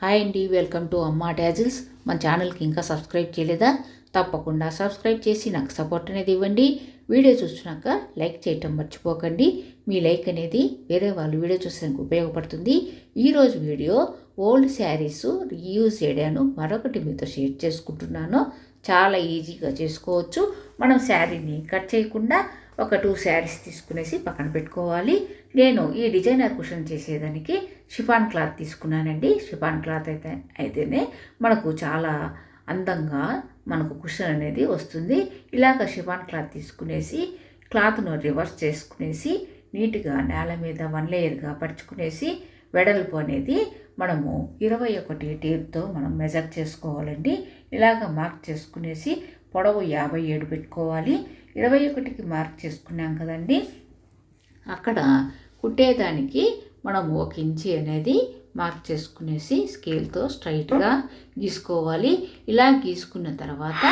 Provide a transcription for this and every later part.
Hi అండి welcome to అమ్మా dazzles మన ఛానల్కి ఇంకా సబ్స్క్రైబ్ చేయలేదా? తప్పకుండా సబ్స్క్రైబ్ చేసి నాకు సపోర్ట్ అనేది ఇవ్వండి. వీడియో చూసినాక లైక్ చేయటం మర్చిపోకండి. మీ లైక్ అనేది వేరే వాళ్ళు వీడియో చూసేందుకు ఉపయోగపడుతుంది. ఈరోజు వీడియో ఓల్డ్ శారీస్ రీయూజ్ చేయడాను. మరొకటి మీతో షేర్ చేసుకుంటున్నాను. చాలా ఈజీగా చేసుకోవచ్చు. మనం శారీని కట్ చేయకుండా ఒక టూ శారీస్ తీసుకునేసి పక్కన పెట్టుకోవాలి. నేను ఈ డిజైనర్ కుషన్ చేసేదానికి షిఫాన్ క్లాత్ తీసుకున్నానండి. షిఫాన్ క్లాత్ అయితే అయితేనే మనకు చాలా అందంగా మనకు కుషన్ అనేది వస్తుంది. ఇలాగ షిఫాన్ క్లాత్ తీసుకునేసి క్లాత్ను రివర్స్ చేసుకునేసి నీట్గా నేల మీద వన్ లేయర్గా పరుచుకునేసి వెడల్పు అనేది మనము ఇరవై ఒకటి టేప్తో మనం మెజర్ చేసుకోవాలండి. ఇలాగ మార్క్ చేసుకునేసి పొడవు యాభై ఏడు పెట్టుకోవాలి. ఇరవై ఒకటికి మార్క్ చేసుకున్నాం కదండి. అక్కడ కుట్టేదానికి మనం ఒక ఇంచి అనేది మార్క్ చేసుకునేసి స్కేల్తో స్ట్రైట్గా గీసుకోవాలి. ఇలా గీసుకున్న తర్వాత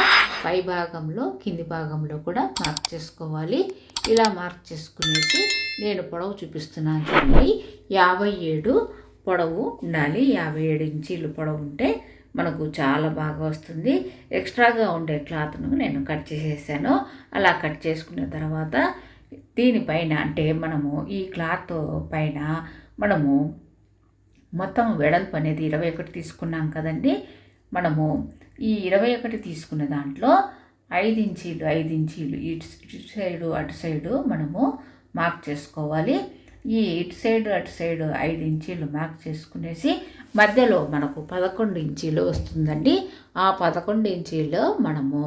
పై భాగంలో కింది భాగంలో కూడా మార్క్ చేసుకోవాలి. ఇలా మార్క్ చేసుకునేసి నేను పొడవు చూపిస్తున్నాను చూడండి. యాభై ఏడు పొడవు ఉండాలి. యాభై ఏడు ఇంచీలు పొడవు ఉంటే మనకు చాలా బాగా వస్తుంది. ఎక్స్ట్రాగా ఉండే క్లాత్ను నేను కట్ చేసేసాను. అలా కట్ చేసుకున్న తర్వాత దీనిపైన అంటే మనము ఈ క్లాత్ పైన మనము మొత్తం వెడల్పు అనేది ఇరవై ఒకటి తీసుకున్నాం కదండి. మనము ఈ ఇరవై ఒకటి తీసుకున్న దాంట్లో ఐదు ఇంచీలు ఐదు ఇంచీలు ఇటు ఇటు సైడు అటు సైడు మనము మార్క్ చేసుకోవాలి. ఈ ఇటు సైడ్ అటు సైడ్ ఐదు ఇంచీలు మార్క్ చేసుకునేసి మధ్యలో మనకు పదకొండు ఇంచీలు వస్తుందండి. ఆ పదకొండు ఇంచీలు మనము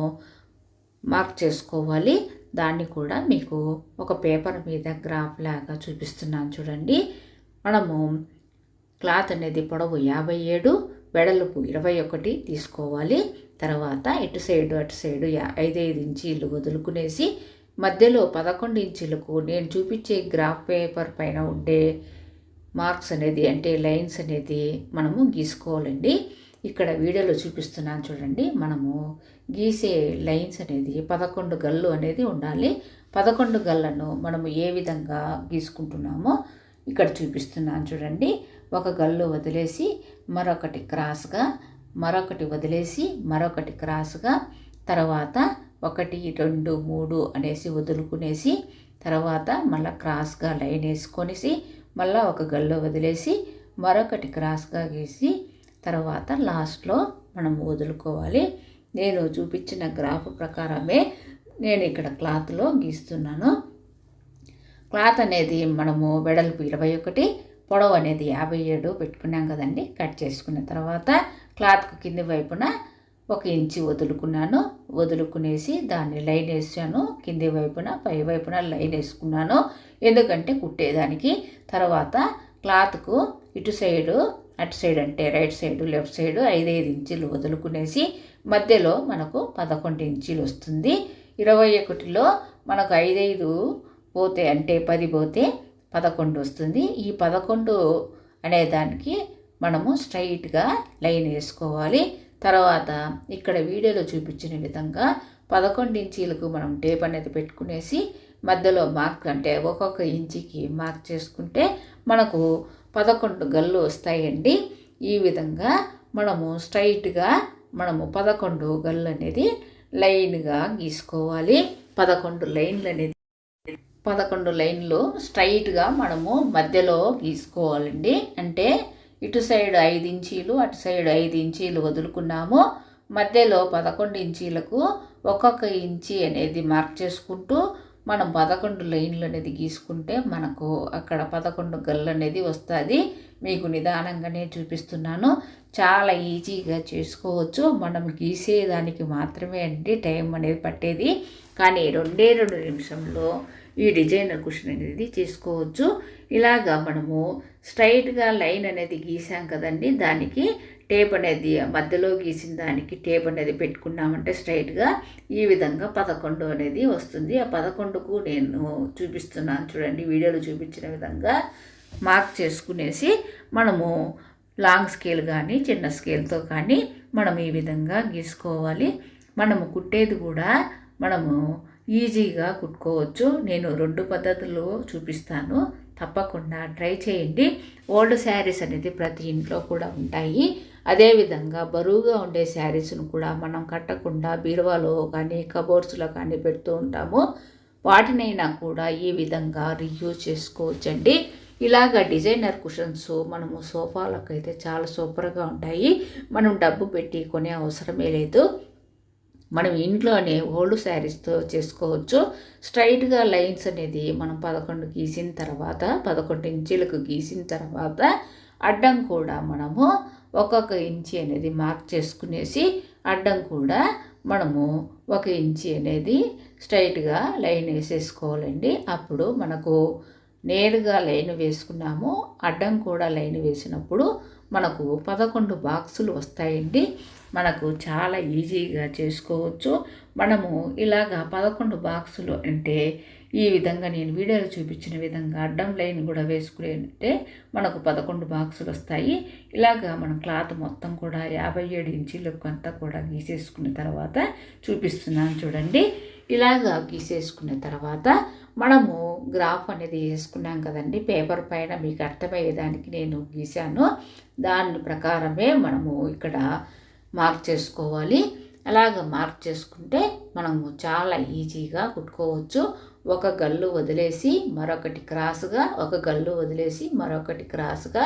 మార్క్ చేసుకోవాలి. దాన్ని కూడా మీకు ఒక పేపర్ మీద గ్రాఫ్ లాగా చూపిస్తున్నాను చూడండి. మనము క్లాత్ అనేది పొడవు యాభై ఏడు వెడల్పు ఇరవై ఒకటి తీసుకోవాలి. తర్వాత ఇటు సైడు అటు సైడు ఐదైదు ఇంచీలు వదులుకునేసి మధ్యలో పదకొండు ఇంచులకు నేను చూపించే గ్రాఫ్ పేపర్ పైన ఉండే మార్క్స్ అనేది అంటే లైన్స్ అనేది మనము గీసుకోవాలండి. ఇక్కడ వీడియోలో చూపిస్తున్నాను చూడండి. మనము గీసే లైన్స్ అనేది పదకొండు గల్లు అనేది ఉండాలి. పదకొండు గల్లను మనము ఏ విధంగా గీసుకుంటున్నామో ఇక్కడ చూపిస్తున్నాను చూడండి. ఒక గల్లు వదిలేసి మరొకటి క్రాస్గా మరొకటి వదిలేసి మరొకటి క్రాస్గా తర్వాత ఒకటి రెండు మూడు అనేసి వదులుకునేసి తర్వాత మళ్ళీ క్రాస్గా లైన్ వేసుకొనేసి మళ్ళీ ఒక గల్లు వదిలేసి మరొకటి క్రాస్గా గీసి తర్వాత లాస్ట్లో మనం వదులుకోవాలి. నేను చూపించిన గ్రాఫ్ ప్రకారమే నేను ఇక్కడ క్లాత్లో గీస్తున్నాను. క్లాత్ అనేది మనము వెడల్పు ఇరవై ఒకటి పొడవు అనేది యాభై ఏడు పెట్టుకున్నాం కదండి. కట్ చేసుకున్న తర్వాత క్లాత్కు కింది వైపున ఒక ఇంచి వదులుకున్నాను. వదులుకునేసి దాన్ని లైన్ వేసాను. కింది వైపున పై వైపున లైన్ వేసుకున్నాను. ఎందుకంటే కుట్టేదానికి తర్వాత క్లాత్కు ఇటు సైడు అటు సైడ్ అంటే రైట్ సైడు లెఫ్ట్ సైడు ఐదైదు ఇంచులు వదులుకునేసి మధ్యలో మనకు పదకొండు ఇంచులు వస్తుంది. ఇరవై ఒకటిలో మనకు ఐదైదు పోతే అంటే పది పోతే పదకొండు వస్తుంది. ఈ పదకొండు అనే దానికి మనము స్ట్రైట్గా లైన్ వేసుకోవాలి. తర్వాత ఇక్కడ వీడియోలో చూపించిన విధంగా పదకొండు ఇంచీలకు మనం టేప్ అనేది పెట్టుకునేసి మధ్యలో మార్క్ అంటే ఒక్కొక్క ఇంచికి మార్క్ చేసుకుంటే మనకు పదకొండు గల్లు వస్తాయండి. ఈ విధంగా మనము స్ట్రైట్గా మనము పదకొండు గల్లు అనేది లైన్గా గీసుకోవాలి. పదకొండు లైన్లు అనేది పదకొండు లైన్లు స్ట్రైట్గా మనము మధ్యలో గీసుకోవాలండి. అంటే ఇటు సైడ్ ఐదు ఇంచీలు అటు సైడ్ ఐదు ఇంచీలు వదులుకున్నాము. మధ్యలో పదకొండు ఇంచీలకు ఒక్కొక్క ఇంచి అనేది మార్క్ చేసుకుంటూ మనం పదకొండు లైన్లు అనేది గీసుకుంటే మనకు అక్కడ పదకొండు గల్లు అనేది వస్తుంది. మీకు నిదానంగానే చూపిస్తున్నాను. చాలా ఈజీగా చేసుకోవచ్చు. మనం గీసేదానికి మాత్రమే అండి టైం అనేది పట్టేది. కానీ రెండే రెండు నిమిషంలో ఈ డిజైనర్ కుషన్ అనేది చేసుకోవచ్చు. ఇలాగా మనము స్ట్రైట్గా లైన్ అనేది గీసాం కదండి దానికి టేప్ అనేది మధ్యలో గీసిన దానికి టేప్ అనేది పెట్టుకున్నామంటే స్ట్రైట్గా ఈ విధంగా పదకొండు అనేది వస్తుంది. ఆ పదకొండుకు నేను చూపిస్తున్నాను చూడండి వీడియోలో చూపించిన విధంగా మార్క్ చేసుకునేసి మనము లాంగ్ స్కేల్ కానీ చిన్న స్కేల్తో కానీ మనం ఈ విధంగా గీసుకోవాలి. మనము కుట్టేది కూడా మనము ఈజీగా కుట్టుకోవచ్చు. నేను రెండు పద్ధతులు చూపిస్తాను. తప్పకుండా ట్రై చేయండి. ఓల్డ్ శారీస్ అనేది ప్రతి ఇంట్లో కూడా ఉంటాయి. అదేవిధంగా బరువుగా ఉండే శారీస్ను కూడా మనం కట్టకుండా బీరువాలో కానీ కబోర్డ్స్లో కానీ పెడుతూ ఉంటాము. వాటినైనా కూడా ఈ విధంగా రీయూజ్ చేసుకోవచ్చండి. ఇలాగ డిజైనర్ కుషన్స్ మనము సోఫాలకు అయితే చాలా సూపర్గా ఉంటాయి. మనం డబ్బు పెట్టి కొనే అవసరమే లేదు. మనం ఇంట్లోనే ఓల్డ్ శారీస్తో చేసుకోవచ్చు. స్ట్రైట్గా లైన్స్ అనేది మనం పదకొండు గీసిన తర్వాత పదకొండు ఇంచీలకు గీసిన తర్వాత అడ్డం కూడా మనము ఒక్కొక్క ఇంచి అనేది మార్క్ చేసుకునేసి అడ్డం కూడా మనము ఒక ఇంచి అనేది స్ట్రైట్గా లైన్ వేసేసుకోవాలండి. అప్పుడు మనకు నేరుగా లైన్ వేసుకున్నాము. అడ్డం కూడా లైన్ వేసినప్పుడు మనకు పదకొండు బాక్సులు వస్తాయండి. మనకు చాలా ఈజీగా చేసుకోవచ్చు. మనము ఇలాగా పదకొండు బాక్సులు అంటే ఈ విధంగా నేను వీడియోలో చూపించిన విధంగా అడ్డం లైన్ కూడా వేసుకునే మనకు పదకొండు బాక్సులు వస్తాయి. ఇలాగా మనం క్లాత్ మొత్తం కూడా యాభై ఏడు ఇంచీలకు అంతా కూడా గీసేసుకున్న తర్వాత చూపిస్తున్నాను చూడండి. ఇలాగా గీసేసుకున్న తర్వాత మనము గ్రాఫ్ అనేది వేసుకున్నాం కదండి. పేపర్ పైన మీకు అర్థమయ్యేదానికి నేను గీశాను. దాని ప్రకారమే మనము ఇక్కడ మార్క్ చేసుకోవాలి. అలాగ మార్క్ చేసుకుంటే మనము చాలా ఈజీగా కుట్టుకోవచ్చు. ఒక గల్లు వదిలేసి మరొకటి క్రాస్గా ఒక గల్లు వదిలేసి మరొకటి క్రాస్గా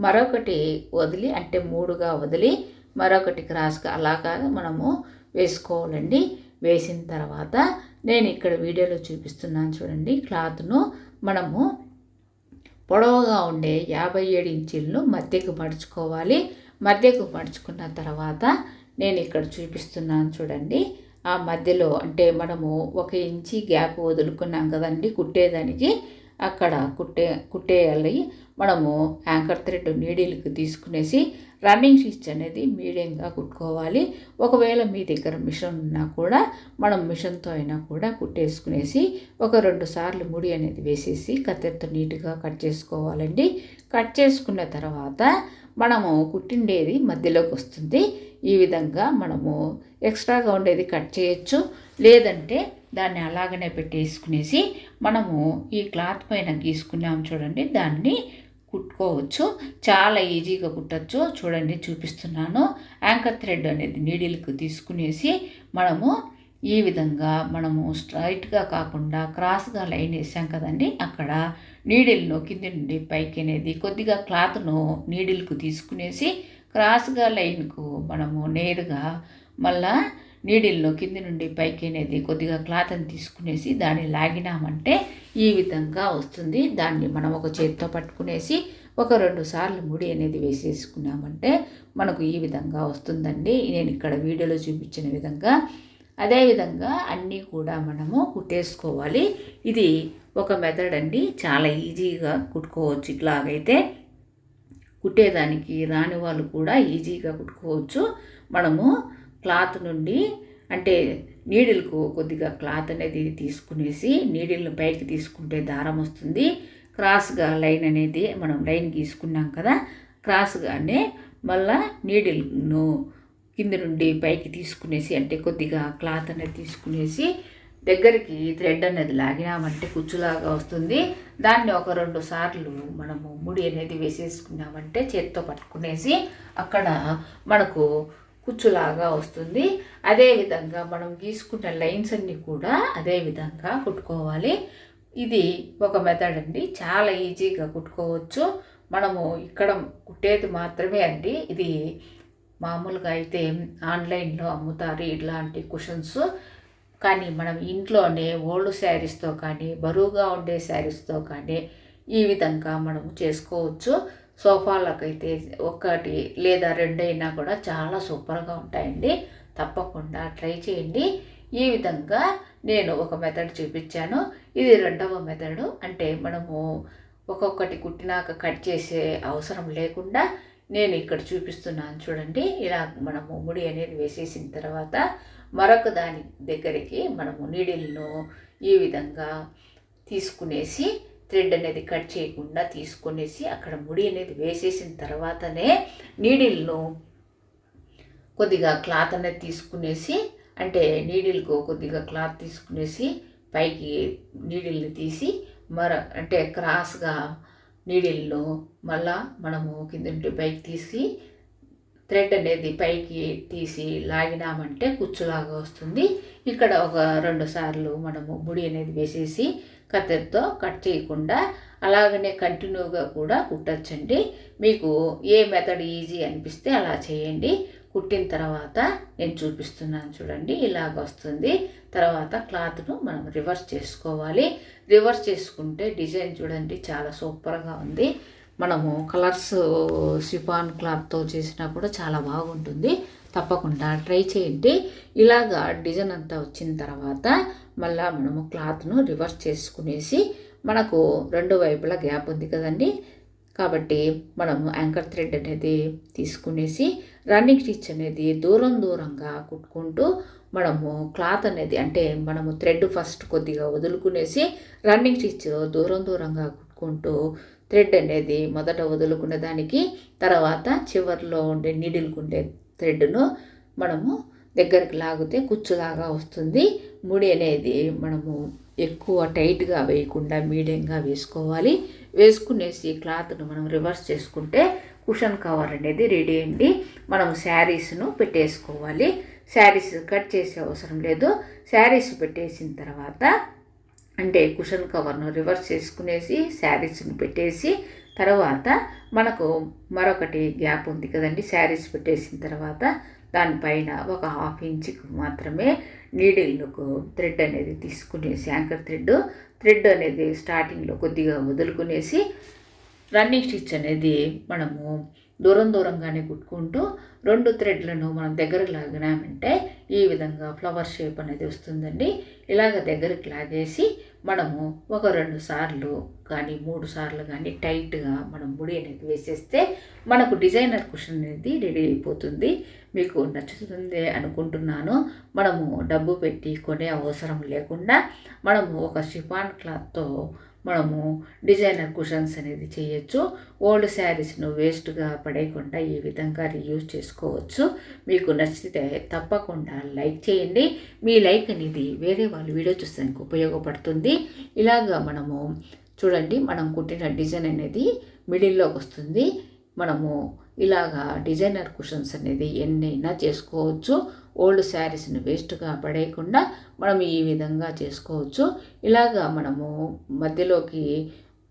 మరొకటి వదిలి అంటే మూడుగా వదిలి మరొకటి క్రాస్గా అలాగా మనము వేసుకోవాలండి. వేసిన తర్వాత నేను ఇక్కడ వీడియోలో చూపిస్తున్నాను చూడండి. క్లాత్ను మనము పొడవుగా ఉండే యాభై ఏడు ఇంచీలను మధ్యకు మడుచుకోవాలి. మధ్యకు మడుచుకున్న తర్వాత నేను ఇక్కడ చూపిస్తున్నాను చూడండి. ఆ మధ్యలో అంటే మనము ఒక ఇంచి గ్యాప్ వదులుకున్నాం కదండి కుట్టేదానికి. అక్కడ కుట్టే కుట్టేయాలి. మనము యాంకర్ థ్రెడ్ నీడిల్కి తీసుకునేసి రన్నింగ్ స్టిచ్ అనేది మీడియంగా కుట్టుకోవాలి. ఒకవేళ మీ దగ్గర మిషన్ ఉన్నా కూడా మనం మిషన్తో అయినా కూడా కుట్టేసుకునేసి ఒక రెండు సార్లు ముడి అనేది వేసేసి కత్తెరతో నీట్గా కట్ చేసుకోవాలండి. కట్ చేసుకున్న తర్వాత మనము కుట్టిండేది మధ్యలోకి వస్తుంది. ఈ విధంగా మనము ఎక్స్ట్రాగా ఉండేది కట్ చేయొచ్చు. లేదంటే దాన్ని అలాగనే పెట్టేసుకునేసి మనము ఈ క్లాత్ పైన గీసుకున్నాం చూడండి. దాన్ని కుట్టుకోవచ్చు. చాలా ఈజీగా కుట్టచ్చు. చూడండి చూపిస్తున్నాను. యాంకర్ థ్రెడ్ అనేది నీడిల్కి తీసుకునేసి మనము ఈ విధంగా మనము స్ట్రైట్గా కాకుండా క్రాస్గా లైన్ వేసాం కదండి. అక్కడ నీడిల్ను కింది నుండి పైకి అనేది కొద్దిగా క్లాత్ను నీడిల్కు తీసుకునేసి క్రాస్గా లైన్కు మనము నేరుగా మళ్ళా నీడిల్ను కింది నుండి పైకి అనేది కొద్దిగా క్లాత్ని తీసుకునేసి దాన్ని లాగినామంటే ఈ విధంగా వస్తుంది. దాన్ని మనం ఒక చేతితో పట్టుకునేసి ఒక రెండు సార్లు ముడి అనేది వేసేసుకున్నామంటే మనకు ఈ విధంగా వస్తుందండి. నేను ఇక్కడ వీడియోలో చూపించిన విధంగా అదేవిధంగా అన్నీ కూడా మనము కుట్టేసుకోవాలి. ఇది ఒక మెథడ్ అండి. చాలా ఈజీగా కుట్టుకోవచ్చు. ఇట్లాగైతే కుట్టేదానికి రాని వాళ్ళు కూడా ఈజీగా కుట్టుకోవచ్చు. మనము క్లాత్ నుండి అంటే నీడిల్కు కొద్దిగా క్లాత్ అనేది తీసుకునేసి నీడిల్ని పైకి తీసుకుంటే దారం వస్తుంది. క్రాస్గా లైన్ అనేది మనం లైన్ గీసుకున్నాం కదా క్రాస్గానే మళ్ళా నీడిల్ను కింద నుండి పైకి తీసుకునేసి అంటే కొద్దిగా క్లాత్ అనేది తీసుకునేసి దగ్గరికి థ్రెడ్ అనేది లాగినామంటే కుచ్చులాగా వస్తుంది. దాన్ని ఒక రెండు సార్లు మనము ముడి అనేది వేసేసుకున్నామంటే చేత్తో పట్టుకునేసి అక్కడ మనకు కుచ్చులాగా వస్తుంది. అదేవిధంగా మనం గీసుకున్న లైన్స్ అన్నీ కూడా అదే విధంగా కుట్టుకోవాలి. ఇది ఒక మెథడ్ అండి. చాలా ఈజీగా కుట్టుకోవచ్చు. మనము ఇక్కడ కుట్టేది మాత్రమే అండి. ఇది మామూలుగా అయితే ఆన్లైన్లో అమ్ముతారు ఇలాంటి కుషన్స్ కానీ మనం ఇంట్లోనే ఓల్డ్ శారీస్తో కానీ బరువుగా ఉండే శారీస్తో కానీ ఈ విధంగా మనం చేసుకోవచ్చు. సోఫాలకైతే ఒకటి లేదా రెండైనా కూడా చాలా సూపర్గా ఉంటాయండి. తప్పకుండా ట్రై చేయండి. ఈ విధంగా నేను ఒక మెథడ్ చూపించాను. ఇది రెండవ మెథడు. అంటే మనము ఒక్కొక్కటి కుట్టినాక కట్ చేసే అవసరం లేకుండా నేను ఇక్కడ చూపిస్తున్నాను చూడండి. ఇలా మనము ముడి అనేది వేసేసిన తర్వాత మరొక దాని దగ్గరికి మనము నీడిల్ను ఈ విధంగా తీసుకునేసి థ్రెడ్ అనేది కట్ చేయకుండా తీసుకునేసి అక్కడ ముడి అనేది వేసేసిన తర్వాతనే నీడిల్ను కొద్దిగా క్లాత్ అనేది తీసుకునేసి అంటే నీడిల్కు కొద్దిగా క్లాత్ తీసుకునేసి పైకి నీడిల్ని తీసి మర అంటే క్రాస్గా నీడిల్లో మళ్ళా మనము కింద నుండి పైకి తీసి థ్రెడ్ అనేది పైకి తీసి లాగినామంటే కుచ్చులాగా వస్తుంది. ఇక్కడ ఒక రెండు సార్లు మనము ముడి అనేది వేసేసి కత్తెరతో కట్ చేయకుండా అలాగనే కంటిన్యూగా కూడా కుట్టచ్చండి. మీకు ఏ మెథడ్ ఈజీ అనిపిస్తే అలా చేయండి. కుట్టిన తర్వాత నేను చూపిస్తున్నాను చూడండి ఇలాగ వస్తుంది. తర్వాత క్లాత్ను మనం రివర్స్ చేసుకోవాలి. రివర్స్ చేసుకుంటే డిజైన్ చూడండి చాలా సూపర్గా ఉంది. మనము కలర్స్ సిఫాన్ క్లాత్తో చేసినా కూడా చాలా బాగుంటుంది. తప్పకుండా ట్రై చేయండి. ఇలాగా డిజైన్ అంతా వచ్చిన తర్వాత మళ్ళీ మనము క్లాత్ను రివర్స్ చేసుకునేసి మనకు రెండు వైపులా గ్యాప్ ఉంది కదండి. కాబట్టి మనము యాంకర్ థ్రెడ్ అనేది తీసుకునేసి రన్నింగ్ స్టిచ్ అనేది దూరం దూరంగా కుట్టుకుంటూ మనము క్లాత్ అనేది అంటే మనము థ్రెడ్ ఫస్ట్ కొద్దిగా వదులుకునేసి రన్నింగ్ స్టిచ్ దూరం దూరంగా కుట్టుకుంటూ థ్రెడ్ అనేది మొదట వదులుకునే దానికి తర్వాత చివరిలో ఉండే నీడిల్కు ఉండే థ్రెడ్ను మనము దగ్గరికి లాగితే కుచ్చులాగా వస్తుంది. ముడి అనేది మనము ఎక్కువ టైట్గా వేయకుండా మీడియంగా వేసుకోవాలి. వేసుకునేసి క్లాత్ను మనం రివర్స్ చేసుకుంటే కుషన్ కవర్ అనేది రెడీ అయింది. మనం శారీస్ను పెట్టేసుకోవాలి. శారీస్ కట్ చేసే అవసరం లేదు. శారీస్ పెట్టేసిన తర్వాత అంటే కుషన్ కవర్ను రివర్స్ చేసుకునేసి శారీస్ని పెట్టేసి తర్వాత మనకు మరొకటి గ్యాప్ ఉంది కదండి. శారీస్ పెట్టేసిన తర్వాత దానిపైన ఒక హాఫ్ ఇంచ్కి మాత్రమే నీడిల్కు థ్రెడ్ అనేది తీసుకునేసి యాంకర్ థ్రెడ్. థ్రెడ్ అనేది స్టార్టింగ్లో కొద్దిగా వదులుకునేసి రన్నింగ్ స్టిచ్ అనేది మనము దూరం దూరంగానే కుట్టుకుంటూ రెండు థ్రెడ్లను మనం దగ్గరకు లాగినామంటే ఈ విధంగా ఫ్లవర్ షేప్ అనేది వస్తుందండి. ఇలాగ దగ్గరికి లాగేసి మనము ఒక రెండు సార్లు కానీ మూడు సార్లు కానీ టైట్గా మనం ముడి అనేది వేసేస్తే మనకు డిజైనర్ కుషన్ అనేది రెడీ అయిపోతుంది. మీకు నచ్చుతుంది అనుకుంటున్నాను. మనము డబ్బు పెట్టి కొనే అవసరం లేకుండా మనము ఒక షిఫాన్ క్లాత్తో మనము డిజైనర్ కుషన్స్ అనేది చేయొచ్చు. ఓల్డ్ శారీస్ను వేస్ట్గా పడేయకుండా ఈ విధంగా రీయూజ్ చేసుకోవచ్చు. మీకు నచ్చితే తప్పకుండా లైక్ చేయండి. మీ లైక్ అనేది వేరే వాళ్ళు వీడియో చూస్తానికి ఉపయోగపడుతుంది. ఇలాగా మనము చూడండి మనం కుట్టిన డిజైన్ అనేది మిడిల్లోకి వస్తుంది. మనము ఇలాగా డిజైనర్ కుషన్స్ అనేది ఎన్నైనా చేసుకోవచ్చు. ఓల్డ్ శారీస్ని వేస్ట్గా పడేయకుండా మనం ఈ విధంగా చేసుకోవచ్చు. ఇలాగా మనము మధ్యలోకి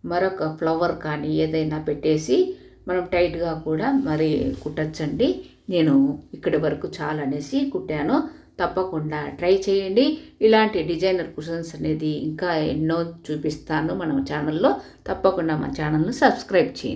మరొక ఫ్లవర్ కానీ ఏదైనా పెట్టేసి మనం టైట్గా కూడా మరి కుట్టచ్చండి. నేను ఇక్కడి వరకు చాలా అనేసి కుట్టాను. తప్పకుండా ట్రై చేయండి. ఇలాంటి డిజైనర్ కుషన్స్ అనేది ఇంకా ఎన్నో చూపిస్తాను మన ఛానల్లో. తప్పకుండా మా ఛానల్ను సబ్స్క్రైబ్ చేయండి.